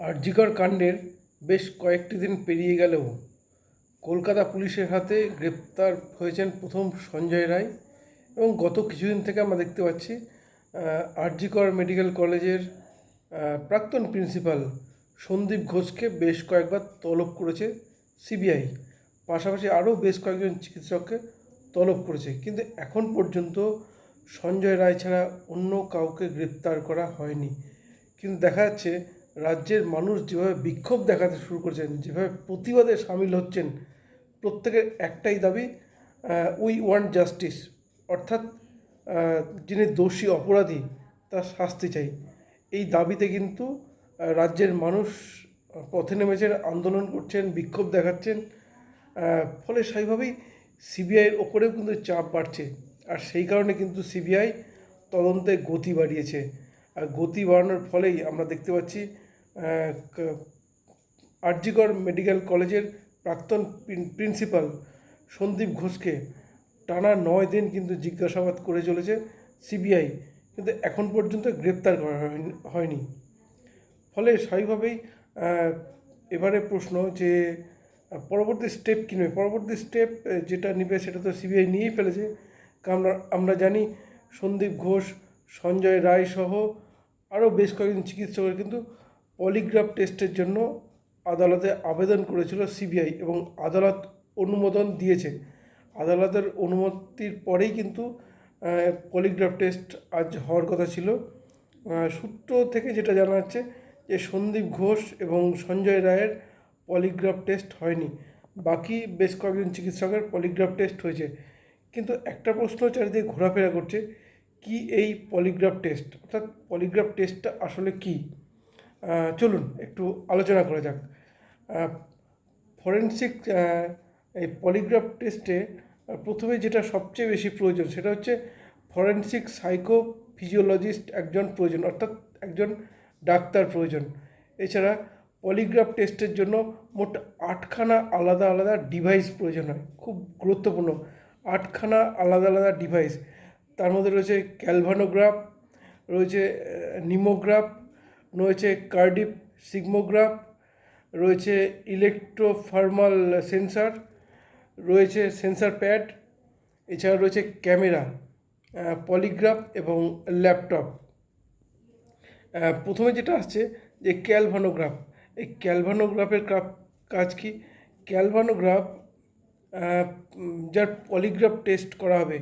আরজিকর কাণ্ডের বেশ কয়েকটি দিন পেরিয়ে গেলেও কলকাতা পুলিশের হাতে গ্রেপ্তার হয়েছেন প্রথম সঞ্জয় রায় এবং গত কিছুদিন থেকে আমরা দেখতে পাচ্ছি আরজিকর মেডিকেল কলেজের প্রাক্তন প্রিন্সিপাল সন্দীপ ঘোষকে বেশ কয়েকবার তলব করেছে সিবিআই। পাশাপাশি আরও বেশ কয়েকজন চিকিৎসককে তলব করেছে। কিন্তু এখন পর্যন্ত সঞ্জয় রায় ছাড়া অন্য কাউকে গ্রেপ্তার করা হয়নি। কিন্তু দেখা যাচ্ছে রাজ্যের মানুষ যেভাবে বিক্ষোভ দেখাতে শুরু করেছেন, যেভাবে প্রতিবাদে সামিল হচ্ছেন, প্রত্যেকের একটাই দাবি উই ওয়ান্ট জাস্টিস অর্থাৎ যিনি দোষী অপরাধী, তার শাস্তি চাই। এই দাবিতে কিন্তু রাজ্যের মানুষ পথে নেমেছেন, আন্দোলন করছেন, বিক্ষোভ দেখাচ্ছেন ফলে সেইভাবেই সিবিআইয়ের ওপরেও কিন্তু চাপ বাড়ছে। আর সেই কারণে কিন্তু সিবিআই তদন্তে গতি বাড়িয়েছে। আর গতি বাড়ানোর ফলেই আমরা দেখতে পাচ্ছি আরজিকর মেডিকেল কলেজের প্রাক্তন প্রিন্সিপাল সন্দীপ ঘোষকে টানা নয় দিন কিন্তু জিজ্ঞাসাবাদ করে চলেছে সিবিআই, কিন্তু এখন পর্যন্ত গ্রেপ্তার করা হয়নি- ফলে স্বাভাবিকভাবেই এবারে প্রশ্ন যে পরবর্তী স্টেপ কী নেবে পরবর্তী স্টেপ যেটা নেবে সেটা তো সিবিআই নিয়েই ফেলেছে। কারণ আমরা জানি সন্দীপ ঘোষ, সঞ্জয় রায় সহ আরও বেশ কয়েকজন চিকিৎসকের কিন্তু পলিগ্রাফ টেস্টের জন্য আদালতে আবেদন করেছিল সিবিআই এবং আদালত অনুমোদন দিয়েছে। আদালতের অনুমতির পরেই কিন্তু পলিগ্রাফ টেস্ট আজ হওয়ার কথা ছিল। সূত্র থেকে যেটা জানা যাচ্ছে যে সন্দীপ ঘোষ এবং সঞ্জয় রায়ের পলিগ্রাফ টেস্ট হয়নি। বাকি বেশ কয়েকজন চিকিৎসকের পলিগ্রাফ টেস্ট হয়েছে। কিন্তু একটা প্রশ্ন চারিদিকে ঘোরাফেরা করছে, কি এই পলিগ্রাফ টেস্ট? অর্থাৎ পলিগ্রাফ টেস্টটা আসলে কি? চলুন, একটু আলোচনা করা যাক। ফরেন্সিক এই পলিগ্রাফ টেস্টে প্রথমে যেটা সবচেয়ে বেশি প্রয়োজন সেটা হচ্ছে ফরেন্সিক সাইকো ফিজিওলজিস্ট একজন প্রয়োজন, অর্থাৎ একজন ডাক্তার প্রয়োজন। এছাড়া পলিগ্রাফ টেস্টের জন্য মোট আটখানা আলাদা আলাদা ডিভাইস প্রয়োজন হয়, খুব গুরুত্বপূর্ণ। আটখানা আলাদা আলাদা ডিভাইস তার মধ্যে রয়েছে ক্যালভানোগ্রাফ রয়েছে নিমোগ্রাফ রয়েছে কার্ডিপ সিগমোগ্রাফ, রয়েছে ইলেকট্রোফার্মাল সেন্সার, রয়েছে সেন্সার প্যাড, এছাড়া রয়েছে ক্যামেরা পলিগ্রাফ এবং ল্যাপটপ। প্রথমে যেটা আসছে যে ক্যালভানোগ্রাফ। এই ক্যালভানোগ্রাফের কাজ কি? ক্যালভানোগ্রাফ যার পলিগ্রাফ টেস্ট করা হবে,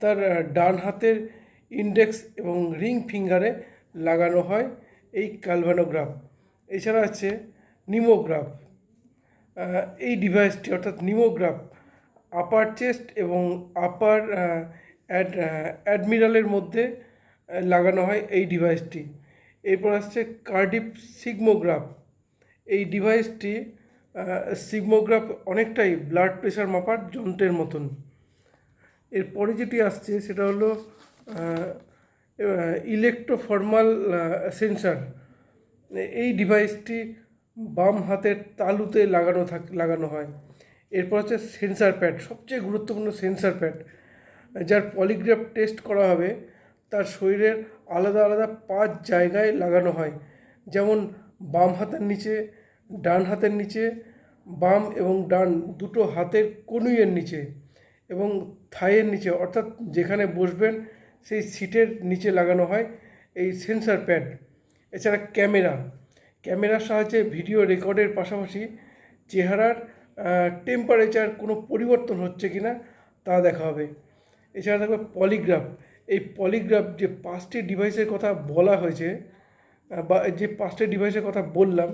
তার ডান হাতের ইন্ডেক্স এবং রিং ফিঙ্গারে লাগানো হয়। এই কালভানোগ্রাফ এছাড়া আছে নিমোগ্রাফ। এই ডিভাইসটি অর্থাৎ নিমোগ্রাফ আপার চেস্ট এবং আপার অ্যাড অ্যাডমিরালের মধ্যে লাগানো হয় এই ডিভাইসটি এরপর আসছে কার্ডিপ সিগমোগ্রাফ এই ডিভাইসটি সিগমোগ্রাফ অনেকটাই ব্লাড প্রেশার মাপার যন্ত্রের মতন। এরপরে যেটি আসছে সেটা হলো ইলেকট্রোফর্মাল সেন্সার এই ডিভাইসটি বাম হাতের তালুতে লাগানো থাক, লাগানো হয়। এরপর হচ্ছে সেন্সার প্যাড সবচেয়ে গুরুত্বপূর্ণ সেন্সার প্যাড যার পলিগ্রাফ টেস্ট করা হবে, তার শরীরের আলাদা আলাদা পাঁচ জায়গায় লাগানো হয়। যেমন বাম হাতের নিচে, ডান হাতের নিচে, বাম এবং ডান দুটো হাতের কনুইয়ের নিচে এবং থাইয়ের নিচে। অর্থাৎ যেখানে বসবেন সেই সিটের নিচে লাগানো হয় এই সেন্সার প্যাড, এছাড়া ক্যামেরা। ক্যামেরার সাহায্যে ভিডিও রেকর্ডের পাশাপাশি চেহারার টেম্পারেচার কোনো পরিবর্তন হচ্ছে কি না তা দেখা হবে। এছাড়া থাকবে পলিগ্রাফ এই পলিগ্রাফ যে পাঁচটি ডিভাইসের কথা বলা হয়েছে বা যে পাঁচটি ডিভাইসের কথা বললাম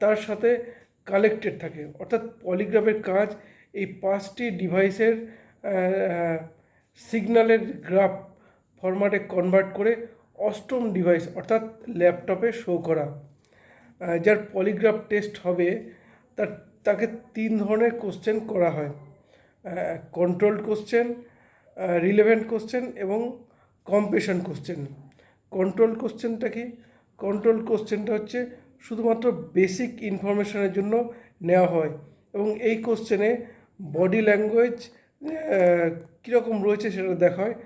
তার সাথে কালেক্টেড থাকে। অর্থাৎ পলিগ্রাফের কাজ এই পাঁচটি ডিভাইসের সিগন্যালের গ্রাফ ফরম্যাটে কনভার্ট করে অষ্টম ডিভাইস অর্থাৎ ল্যাপটপে শো করা। যার পলিগ্রাফ টেস্ট হবে, তার, তাকে তিন ধরনের কোশ্চেন করা হয়। কন্ট্রোলড কোশ্চেন রিলেভেন্ট কোশ্চেন এবং কম্পেশন কোশ্চেন কন্ট্রোল কোশ্চেনটা কি? কন্ট্রোল কোশ্চেনটা হচ্ছে শুধুমাত্র বেসিক ইনফরমেশনের জন্য নেওয়া হয় এবং এই কোশ্চেনে বডি ল্যাঙ্গুয়েজ কীরকম রয়েছে সেটা দেখা হয়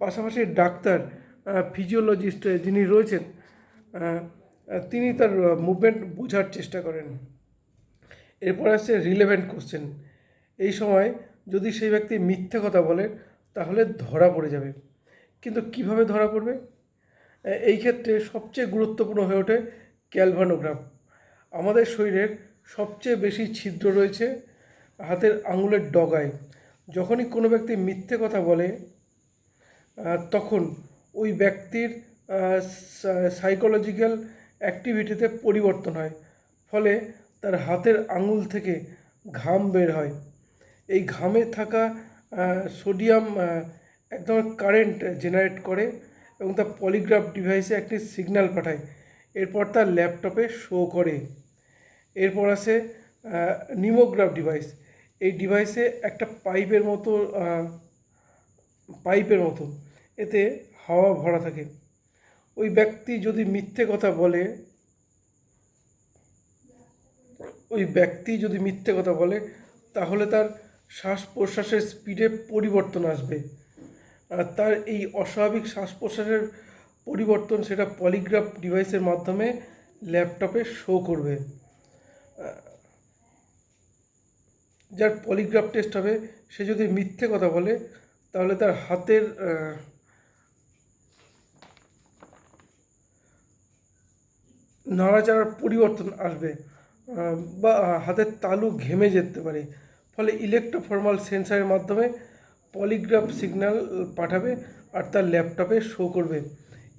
পাশাপাশি ডাক্তার ফিজিওলজিস্ট যিনি রয়েছেন তিনি তার মুভমেন্ট বোঝার চেষ্টা করেন। এরপর আসছে রিলেভেন্ট কোশ্চেন এই সময় যদি সেই ব্যক্তি মিথ্যে কথা বলে, তাহলে ধরা পড়ে যাবে। কিন্তু কীভাবে ধরা পড়বে? এই ক্ষেত্রে সবচেয়ে গুরুত্বপূর্ণ হয়ে ওঠে ক্যালভানোগ্রাফ আমাদের শরীরের সবচেয়ে বেশি ছিদ্র রয়েছে হাতের আঙুলের ডগায়। যখনই কোনো ব্যক্তি মিথ্যে কথা বলে তখন ওই ব্যক্তির সাইকোলজিক্যাল অ্যাক্টিভিটিতে পরিবর্তন হয়। ফলে তার হাতের আঙুল থেকে ঘাম বের হয়। এই ঘামে থাকা সোডিয়াম একদম কারেন্ট জেনারেট করে এবং তা পলিগ্রাফ ডিভাইসে একটি সিগন্যাল পাঠায়। এরপর তার ল্যাপটপে শো করে। এরপর আছে নিমোগ্রাফ ডিভাইস এই ডিভাইসে একটা পাইপের মতো পাইপের মতো। এতে হাওয়া ভরা থাকে। ওই ব্যক্তি যদি মিথ্যে কথা বলে, ওই ব্যক্তি যদি মিথ্যে কথা বলে, তাহলে তার শ্বাস প্রশ্বাসের স্পিডে পরিবর্তন আসবে। আর তার এই অস্বাভাবিক শ্বাস প্রশ্বাসের পরিবর্তন সেটা পলিগ্রাফ ডিভাইসের মাধ্যমে ল্যাপটপে শো করবে। যার পলিগ্রাফ টেস্ট হবে, সে যদি মিথ্যে কথা বলে, তাহলে তার হাতের নাড়াচাড়ার পরিবর্তন আসবে বা হাতের তালু ঘেমে যেতে পারে। ফলে ইলেকট্রোফর্মাল সেন্সারের মাধ্যমে পলিগ্রাফ সিগন্যাল পাঠাবে আর তার ল্যাপটপে শো করবে।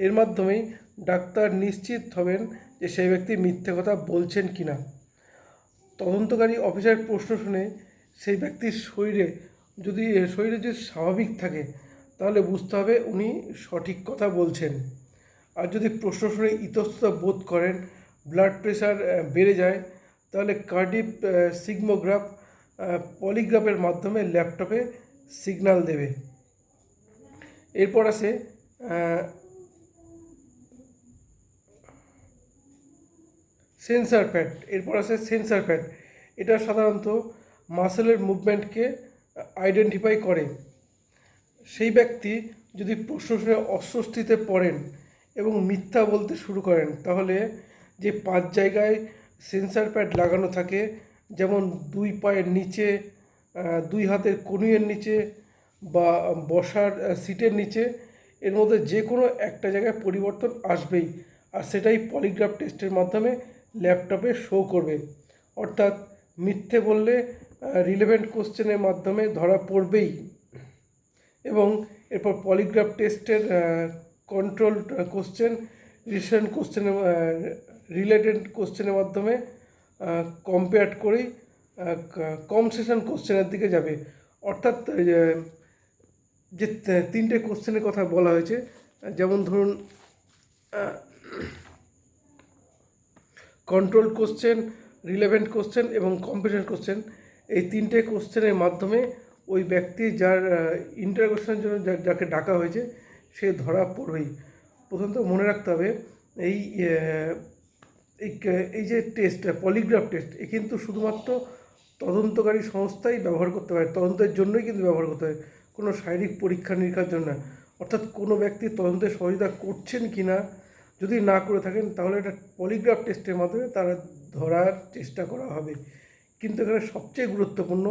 এর মাধ্যমেই ডাক্তার নিশ্চিত হবেন যে সেই ব্যক্তি মিথ্যে কথা বলছেন কি না তদন্তকারী অফিসার প্রশ্ন শুনে সেই ব্যক্তির শরীরে যদি শরীরে যদি স্বাভাবিক থাকে, তাহলে বুঝতে হবে উনি সঠিক কথা বলছেন। আর যদি প্রশ্ন শুনে ইতস্ততা বোধ করেন ব্লাড প্রেশার বেড়ে যায়, তাহলে কার্ডিপ সিগমোগ্রাফ পলিগ্রাফের মাধ্যমে ল্যাপটপে সিগন্যাল দেবে। এরপর আছে সেন্সার প্যাড, এরপর আছে সেন্সার প্যাড। এটা সাধারণত মাসেলের মুভমেন্টকে আইডেন্টিফাই করে। সেই ব্যক্তি যদি প্রশ্ন শুনে অস্বস্তিতে পড়েন এবং মিথ্যা বলতে শুরু করেন, তাহলে যে পাঁচ জায়গায় সেন্সার প্যাড লাগানো থাকে, যেমন দুই পায়ের নিচে দুই হাতের কনুইয়ের নিচে বা বসার সিটের নিচে, এর মধ্যে যে কোনো একটা জায়গায় পরিবর্তন আসবেই। আর সেটাই পলিগ্রাফ টেস্টের মাধ্যমে ল্যাপটপে শো করবে। অর্থাৎ মিথ্যে বললে রিলেভেন্ট কোশ্চেনের মাধ্যমে ধরা পড়বেই। এবং এরপর পলিগ্রাফ টেস্টের কন্ট্রোল কোশ্চেন রিসেন্ট কোশ্চেনের রিলেটেড কোশ্চেনের মাধ্যমে কম্পেয়ার করেই কম সেশন কোশ্চেনের দিকে যাবে। অর্থাৎ যে, তিনটে কোশ্চেনের কথা বলা হয়েছে যেমন ধরুন কন্ট্রোল কোশ্চেন রিলেভেন্ট কোশ্চেন এবং কম্পিটেন্ট কোশ্চেন এই তিনটে কোশ্চেনের মাধ্যমে ওই ব্যক্তি যার ইন্টারোগেশনের জন্য যাকে ডাকা হয়েছে সে ধরা পড়বেই। প্রথমত মনে রাখতে হবে এই এই যে টেস্ট পলিগ্রাফ টেস্ট এ কিন্তু শুধুমাত্র তদন্তকারী সংস্থাই ব্যবহার করতে পারে, তদন্তের জন্যই কিন্তু ব্যবহার করতে হয় কোনো শারীরিক পরীক্ষা নিরীক্ষার জন্য অর্থাৎ কোনো ব্যক্তি তদন্তে সহযোগিতা করছেন কি না যদি না করে থাকেন, তাহলে এটা পলিগ্রাফ টেস্টের মাধ্যমে তারা ধরার চেষ্টা করা হবে। কিন্তু এখানে সবচেয়ে গুরুত্বপূর্ণ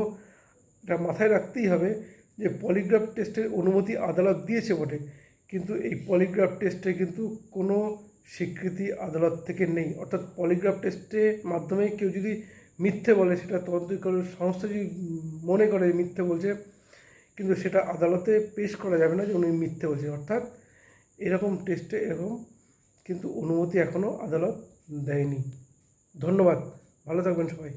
এটা মাথায় রাখতেই হবে যে পলিগ্রাফ টেস্টের অনুমতি আদালত দিয়েছে বটে, কিন্তু এই পলিগ্রাফ টেস্টে কিন্তু কোনো স্বীকৃতি আদালত থেকে নেই। অর্থাৎ পলিগ্রাফ টেস্টের মাধ্যমে কেউ যদি মিথ্যে বলে, সেটা তদন্তকারী সংস্থা যদি মনে করে মিথ্যে বলছে, কিন্তু সেটা আদালতে পেশ করা যাবে না যে উনি মিথ্যে বলছে। অর্থাৎ এরকম টেস্টে এরকম কিন্তু অনুমতি এখনও আদালত দেয়নি। ধন্যবাদ। ভালো থাকবেন সবাই।